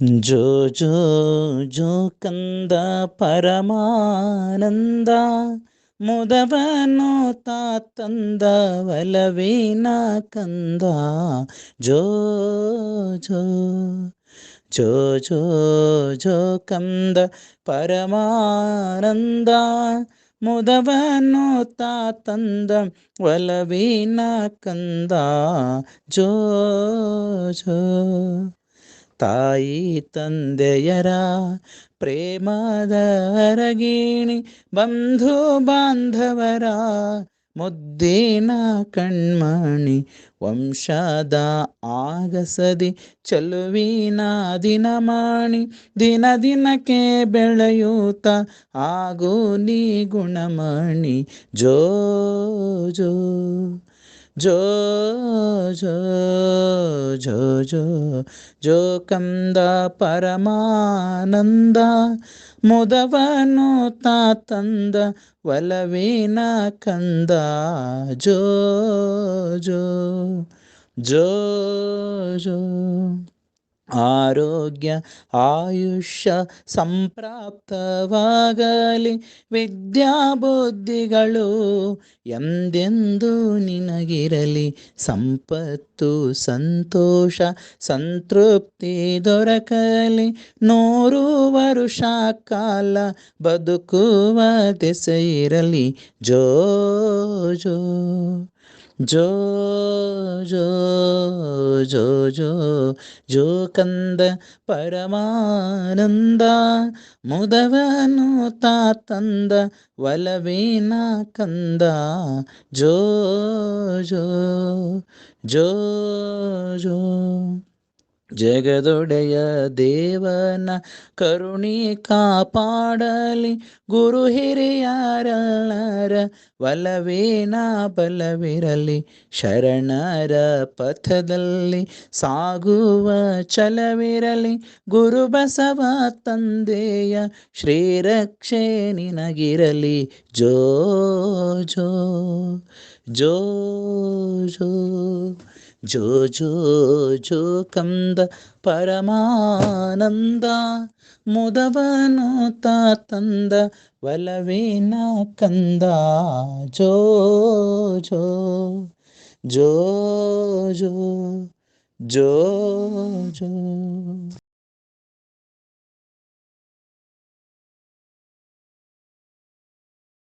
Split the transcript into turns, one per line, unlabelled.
జో జో జో కంద పరమానంద ముదవనో తాతంద వలవేన కంద. జో జో జో జో జో కంద పరమానంద ముదవనో తాతంద వలవేన కంద. జో జో ತಾಯಿ ತಂದೆಯರ ಪ್ರೇಮದ ಅರಗಿಣಿ ಬಂಧು ಬಾಂಧವರ ಮುದ್ದಿನ ಕಣ್ಮಣಿ ವಂಶದ ಆಗಸದಿ ಚಲುವಿನ ದಿನಮಾಣಿ ದಿನ ದಿನಕ್ಕೆ ಬೆಳೆಯೂತ ಆಗೋ ನೀ ಗುಣಮಣಿ ಜೋ ಜೋ జో జో జో జో జో కంద పరమానంద ముదవను తాతంద వలవీన కంద. జో జో జో జో. ಆರೋಗ್ಯ, ಆಯುಷ್ಯ ಸಂಪ್ರಾಪ್ತವಾಗಲಿ. ವಿದ್ಯಾಬುದ್ಧಿಗಳು ಎಂದೆಂದು ನಿನಗಿರಲಿ. ಸಂಪತ್ತು, ಸಂತೋಷ, ಸಂತೃಪ್ತಿ ದೊರಕಲಿ. ನೂರು ವರುಷ ಕಾಲ ಬದುಕುವ ದೆಸೆಯಿರಲಿ ಜೋ ಜೋ ಜೋ ಜೋ. ಜೋ ಜೋ ಜೋ ಕಂದ ಪರಮಾನಂದ ಮುದವನು ತಾ ತಂದ ಒಲವಿನ ಕಂದ ಜೋ ಜೋ ಜೋ ಜೋ ಜಗದೊಡೆಯ ದೇವನ ಕರುಣಿ ಕಾಪಾಡಲಿ. ಗುರು ಹಿರಿಯರಲ್ಲರ ಒಲವೇನ ಬಲವಿರಲಿ. ಶರಣರ ಪಥದಲ್ಲಿ ಸಾಗುವ ಛಲವಿರಲಿ ಗುರು ಬಸವ ತಂದೆಯ ಶ್ರೀರಕ್ಷೆ ನಿನಗಿರಲಿ. ಜೋ ಜೋ ಜೋ ಜೋ. ಜೋ ಜೋ ಜೋ ಕಂದ ಪರಮಾನಂದ ಮುದವನು ತಾ ತಂದ ಒಲವಿನ ಕಂದ ಜೋ ಜೋ ಜೋ ಜೋ ಜೋ ಜೋ